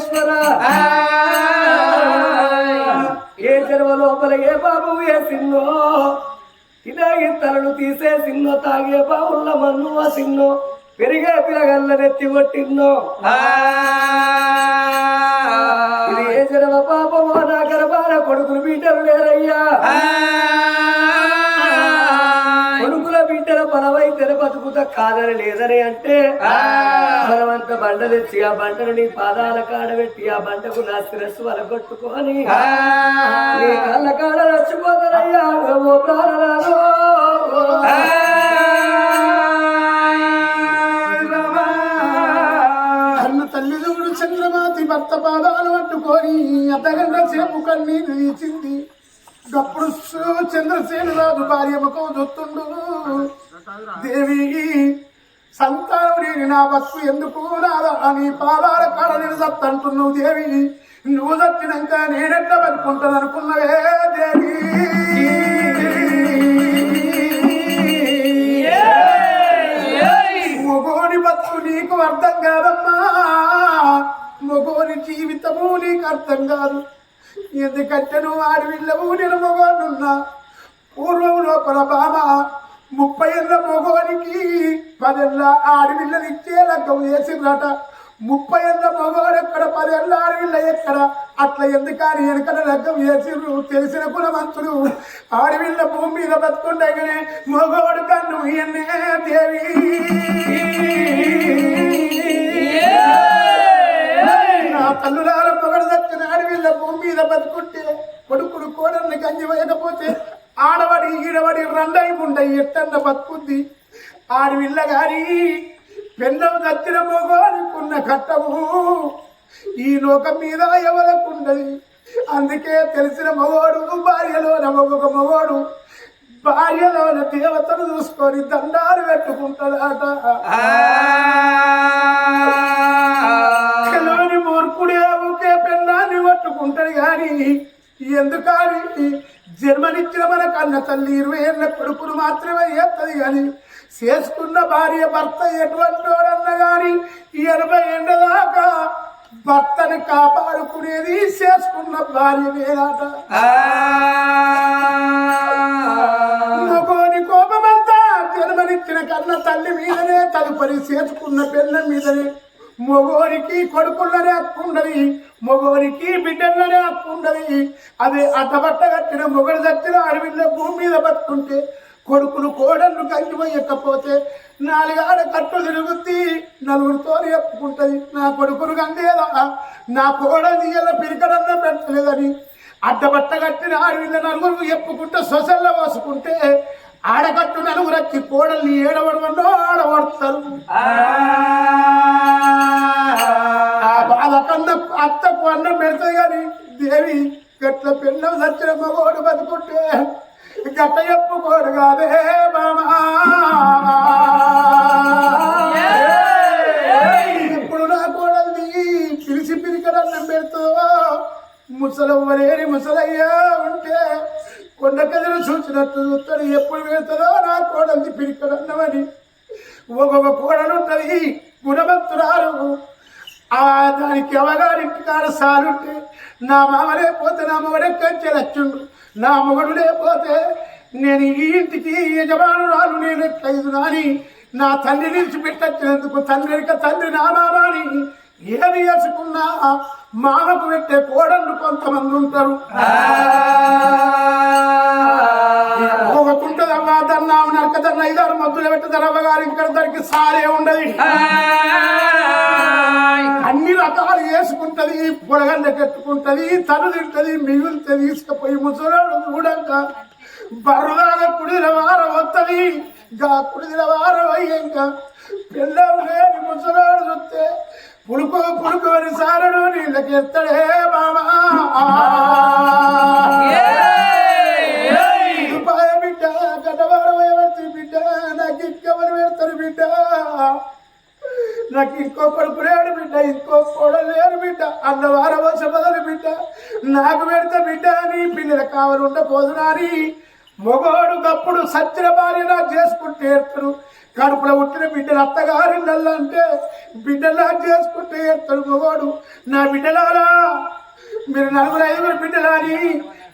ప్రాణేశ్వర ఏ చెరువ లోపల ఏ బాబు ఏ సిన్నో తినే తలను తీసే సిన్నో తాగే బావుల మన్ను ఆ సిన్నో పెరిగే పిలగల్ల నెత్తి కొట్టిన్నో ఇది ఏ చెరువ పాపమో? నా గర్భాన కొడుకులు బీటలు లేరయ్యా. కొడుకుల బీటల బిడ్డల తెర బతుకుత కాదని లేదని అంటే ఆ బలవంత బండ తెచ్చి ఆ బండను నీ పాదాల కాడ పెట్టి ఆ బండకు నా శిరస్సు వలగొట్టుకొని. నీ కళ్ళ కాడ ఓ. అన్న తల్లిదండ్రులు చంద్రమాతి భర్త పాదాలు పట్టుకొని అతగంట సేపు కన్నీరు తీసింది గప్పుడు చంద్రసేను రాజు భార్య ముఖం దొత్తుండు దేవి సంతానం లేని నా బతుకు ఎందుకు రాదా అని పాదాల కాడ నేను సత్తంటున్నావు దేవి. నువ్వు చచ్చినాక నేనెట్లా బతుకుంటాను అనుకున్నవే దేవి. మొగోని బతుకు నీకు అర్థం కాదమ్మా. మొగోని జీవితము నీకు అర్థం కాదు. ఎందుకంటే నువ్వు ఆడవిల్లవు నేను మొగోనున్నా. పూర్వం లోపల బామ ముప్పై ఏళ్ళ మగవానికి పదేళ్ళ ఆడవిల్లలు ఇచ్చే లగ్గం వేసిందట. ముప్పై ఏళ్ళ మగవాడు ఎక్కడ పదేళ్ళ ఆడవిల్ల ఎక్కడ? అట్లా ఎందుకని వెనకల లగ్గం వేసిండ్రు? తెలిసిన కులమంతుడు ఆడవిల్ల భూమి మీద బతుకుండగానే మగవాడు కన్ను ఎన్నే దేవి. నా తల్లులార మొగడు దక్కిన అడవిలో భూమి మీద బతుకుంటే కొడుకుడు కోడల్ని గంజి వేయకపోతే ఆడవడి ఈడవడి రండై ఉండయి ఎట్టన్న బతుకుంది. ఆడవిల్ల గాని పెన్నం దచ్చిన మొగోనికున్న కట్టము ఈ లోకం మీద ఎవరకుండది. అందుకే తెలిసిన మగోడు భార్యలోన ఒక మగోడు భార్యలోన దేవతను చూసుకొని దండాలు పెట్టుకుంటాడట. మూర్ఖుడే ఊకే పెళ్ళాన్ని పట్టుకుంటాడు గాని ఎందుకని జన్మనిచ్చిన మన కన్న తల్లి ఇరవై ఏళ్ళ కొడుకును మాత్రమే చేస్తుంది గాని చేసుకున్న భార్య భర్త ఎటువంటి వాడన్న గాని ఎనభై ఏళ్ళ దాకా భర్తని కాపాడుకునేది చేసుకున్న భార్య వేరాట మగోని కోపమంతా జన్మనిచ్చిన కన్న తల్లి మీదనే తదుపరి చేసుకున్న పిల్ల మీదనే. మగోనికి కొడుకులనే హక్కుండది మగోనికి బిడ్డలనే హక్కుండది అదే అడ్డబట్ట కట్టిన మొగడు చచ్చిన అడవిలో భూమి మీద బతుకుంటే కొడుకులు కోడళ్ళు కంగిపోయకపోతే నాలుగాడ కట్టు తిరుగుద్ది నలుగురితో చెప్పుకుంటది నా కొడుకులు కంగేదా నా కోడలు ఇలా పిరికడన్న పెట్టలేదని అడ్డబట్ట కట్టిన ఆడవిల్ల నలుగురు చెప్పుకుంటే సొసల్లో పోసుకుంటే ఆడకట్టు నలుగురు వచ్చి కోడల్ని ఏడవడమన్నో ఆడబడతారు ఆ. బాధ కన్నా అత్తకు అన్నం పెడతాయి కానీ దేవి గట్ల పిల్లలు సచ్చిన మగోడు బతుకుంటే గట్ట చెప్పుకోడు కాదే మామా. ఇప్పుడు నా కోడల్ని పిలిచి పిరికడన్నం పెడతావో ముసలవ్వలేని ముసలయ్యా ఉంటే కొండ కథలు చూసినట్టు చూస్తాడు. ఎప్పుడు వెళ్తుందో నా కోడల్ని పిరికడన్నమని. ఒక్కొక్క కోడలు ఉంటుంది గుణవంతురాలు ఆ దానికి అవగారింటి కాడ సారుంటే నా మామ లేకపోతే నా మొగడే కంచె లచ్చుండు. నా మొగడు లేకపోతే నేను ఈ ఇంటికి యజమానురాలు నేను ఎట్లయిదు నాని నా తండ్రి నిలిచిపెట్టచ్చినందుకు తండ్రి తండ్రి నా మామాని ఏది వేసుకున్నా మానకు పెట్టే కోడళ్ళు కొంతమంది ఉంటారు. ఒకటుంటదమ్మా దన్నాము నరకదన్న ఐదారు మద్దులు పెట్టదరమ్మ గారు ఇక్కడ దానికి సారే ఉండదు. అన్ని రకాలు వేసుకుంటది పొడగండ కట్టుకుంటది తను తింటది మిగులుతే తీసుకుపోయి ముసలాడు చూడంక బర్రులాగా కుడిల వారం వస్తుంది గా కుడిల వారం అయ్యాక పిల్లలు లేని ముసలాడు చూస్తే పులుకు పులుకు అని సారడు నీళ్ళకి ఎత్తడే మామా రూపాయ బిడ్డ గడ్డవారం ఎవరి బిడ్డ నాకు ఇంకెవరు పెడతారు బిడ్డ. నాకు ఇంకో కొడుకు లేడు బిడ్డ ఇంకో కోడలు లేడు బిడ్డ అన్నవార వంశ బదులు బిడ్డ. నాకు పెడితే బిడ్డ నీ పిల్లల కావాలి ఉండపోదు నాని. మొగోడు గప్పుడు సత్యన భార్య చేసుకుంటే ఏర్తారు కడుపులో పుట్టిన బిడ్డలు అత్తగారి అంటే బిడ్డలా చేసుకుంటే ఎత్తడు మొగోడు. నా బిడ్డలారా మీరు నలుగురు ఐదుగురు బిడ్డలాని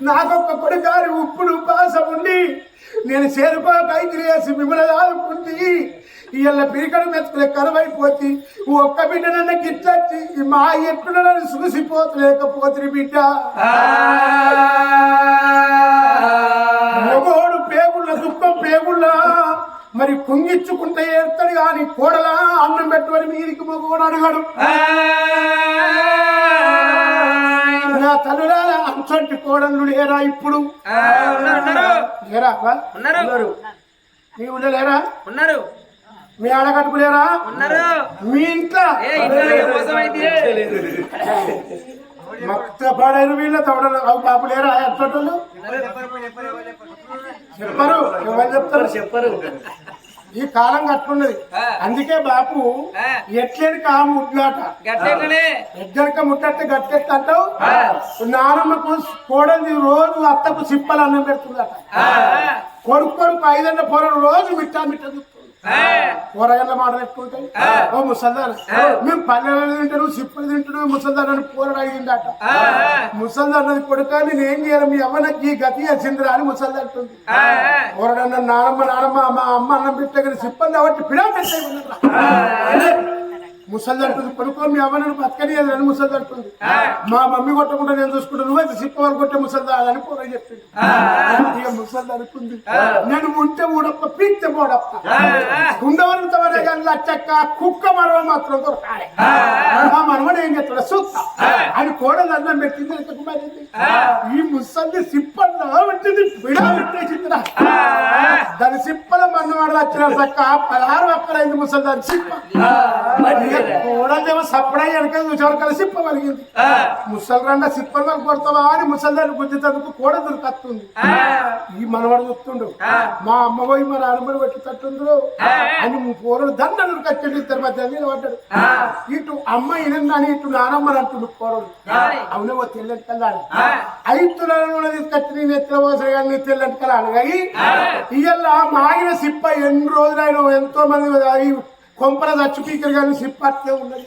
నాకొక్క కొడుకారి ఉప్పుడు ఉపాసం ఉండి నేను చేరుకో కైకి వేసి మిమ్మల్ని ఆదుకుంది ఇవాళ పిరికడు మెతుకులే కరువైపోతి ఒక్క బిడ్డ నన్ను గిట్టచ్చి మా ఎప్పుడు నన్ను చూసిపోతలేకపోతుంది బిడ్డ. కుంగిచ్చుకుంటే ఏడతాడు కానీ కోడలా అన్నం పెట్టమని మీరికి మగోడు అడిగాడు. నా తల్లులాల అంచంటి కోడళ్ళు లేరా ఇప్పుడు? లేరా? అబ్బా? ఉన్నారు. మీ ఊళ్ళో లేరా? ఉన్నారు. మీ ఆడగట్టుకు లేరా? ఉన్నారు. మీ ఇంట్లో? మొత్తం పాడైన వీళ్ళ తవడలు అవి పాపు లేరా? ఎట్టోళ్ళు చెప్పరు. ఎవరు చెప్తారు? చెప్పరు. ఈ కాలం కట్టున్నది. ఆ. అందుకే బాపు ఆ. ఎట్లేడు కా ముట్లాట ఎగ్గరక ముట్టట్టే గట్టెత్త అంటావు. నానమ్మకు కోడలి రోజు అత్తకు సిప్పలు అన్నం పెడుతుందట. కొడుకు కొడుకు ఐదన్న పొరలు రోజు మిట్టా మిట్ట కూరగాయల మాటలు ఎక్కుంటాయి ఓ ముసల్దాన్. మేము పల్లెలు తింటాను సిప్పులు తింటాను ముసల్దాన్ అని కూరడు అడిగిందట. ముసల్దాన్ అన్నది కొడుక నేను ఏం చేయాలి మీ ఈ గతి వచ్చిందిరా అని ముసల్దాన్ అంటుంది. కూరడన్న నానమ్మ నానమ్మ మా అమ్మ అన్నం పెట్టగలి సిప్పలు కాబట్టి పిడా ముసల్ది అంటుంది కొడుకో మీ అవ్వనని బతకని అని ముసల్ది అంటుంది మా మమ్మీ కొట్టకుండా నేను చూసుకుంటా నువ్వైతే సిప్ప వాళ్ళు కొట్టే ముసల్దా అని కూర చెప్పింది. ఇక నేను ఉంటే ఊడప్ప పీక్తే పోడప్ప ఉండవరంత వరే కానీ లచ్చక్క కుక్క మరవ మాత్రం దొరకాలి. మా మనవడు ఏం చేస్తాడు సూత్త అని కోడలు అన్నం పెట్టింది ఈ ముసల్ది సిప్పల్లో పెట్టింది పిడా పెట్టేసిందిరా. దాని సిప్పల మన్నవాడు వచ్చిన సక్క పదహారు ఒక్కలైంది ముసలి దాని సిప్ప కోడలేమో సప్పుడై వెనక చూసేవారు కలిసి సిప్ప కలిగింది ముసలి రండ సిప్పలు వరకు కొడతావా అని ముసలి దాన్ని గుద్దేటందుకు కోడ దొరికొస్తుంది ఈ మనవాడు చూస్తుండు మా అమ్మ పోయి మా నాన్నమ్మడి పెట్టి తట్టుండ్రు అని పోరడు దండలు కట్టండి ఇద్దరు మధ్య నిలబడ్డాడు. ఇటు అమ్మ ఇనందని ఇటు నానమ్మని అంటుండు పోరడు. అవునే ఓ తెల్లటి కల్లాడు ఐదులను తీసుకొచ్చి నేను ఎత్తుల పోసరి కానీ తెల్లటి కల్లాడు కానీ ఇవాళ మాగిన సిప్ప ఎన్ని రోజులైనా ఎంతో మంది కొంపల చచ్చు పీకలు కానీ సిప్ప అట్లే ఉన్నది.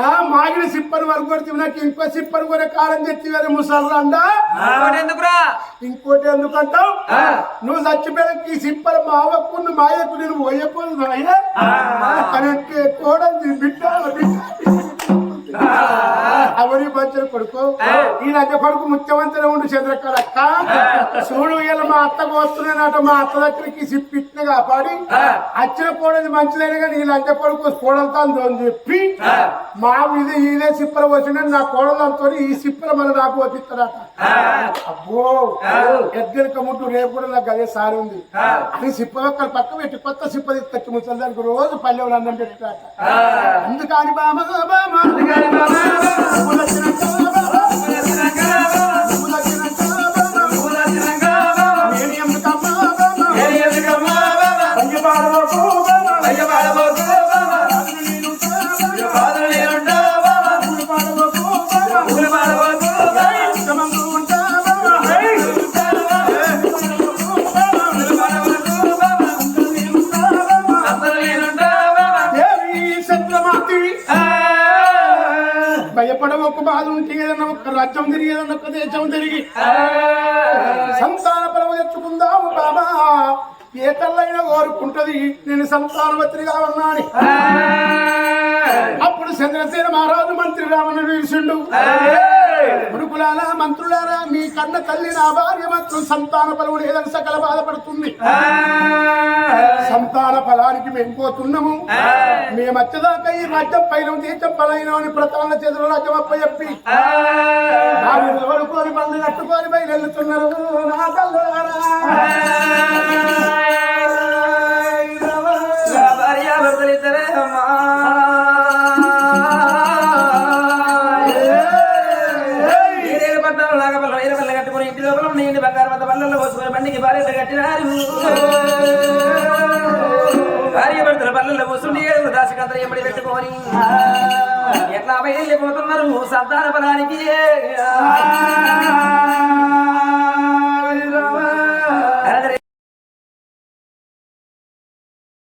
ఆ. మాగిన సిప్పని వరకు కొడితే నాకు ఇంకో సిప్పని కొనే కాలం చెప్తే కానీ ముసలు అండా ఇంకోటి ఎందుకురా? ఇంకోటి ఎందుకంటావు? నువ్వు చచ్చిపోయాక ఈ సిప్పల మావకు నువ్వు మాయకు నేను పోయపోదు అయ్యా అని కూడా బిడ్డ. అవని పంచలు కొడుకు. ఈ నగ్గ కొడుకు ముఖ్యమంత్రి ఉండు చంద్రకళ. అక్క చూడు ఇలా మా అత్తకు వస్తున్నానట మా అత్త దగ్గరికి సిప్పిట్ని కాపాడి వచ్చిన కోడది మంచిదైన కానీ ఈ లంచ కొడుకు కోడలతో అని చెప్పి మా మీద ఈలే సిప్పలు వచ్చిన నా కోడలతో ఈ సిప్పలు మన నాకు వచ్చిస్తాడట అబ్బో ఎద్దరిక ముట్టు రేపు కూడా నాకు అదే సారి ఉంది. అని సిప్ప ఒక్కరు పక్క పెట్టి కొత్త సిప్ప తీసుకొచ్చి ముసలిదానికి రోజు పల్లెవులు అన్నం పెట్టాట అందుకని బామ బామ, బాధ ఉంటే ఏదన్నా ఒక రాజ్యం తిరిగి ఏదన్నా ఒక దేశం తిరిగి. సంతాన పరమ తెచ్చుకుందాము బాబా. ఏ తల్లైనా కోరుకుంటది. నేను సంతానవతిగా ఉన్నాను. అప్పుడు చంద్రసేన మహారాజు మంత్రి రామను పిలిచిండు. కొడుకులారా మంత్రులారా మీ కన్న తల్లి నా భార్య మాత్రం సంతాన ఫలము లేదని సకల బాధపడుతుంది. సంతాన ఫలానికి మేము పోతున్నాము. మేము వచ్చేదాకా ఈ రాజ్యం పైన దేశం పలైన అని ప్రతాన చేతుల రాజ్యం అప్ప చెప్పి వడుకొని బండ్లు కట్టుకొని బయలుతున్నారు నా ఇంటి బంగారు పోసుకుని బండికి భార్య కట్టినారు. భార్య భర్తల పల్లెల్లో కూర్చుండి ఏడుగురు దాసకంతరం ఎప్పుడు పెట్టుకొని. ఎట్లా బయలుపోతున్నారు సంతాన ఫలానికి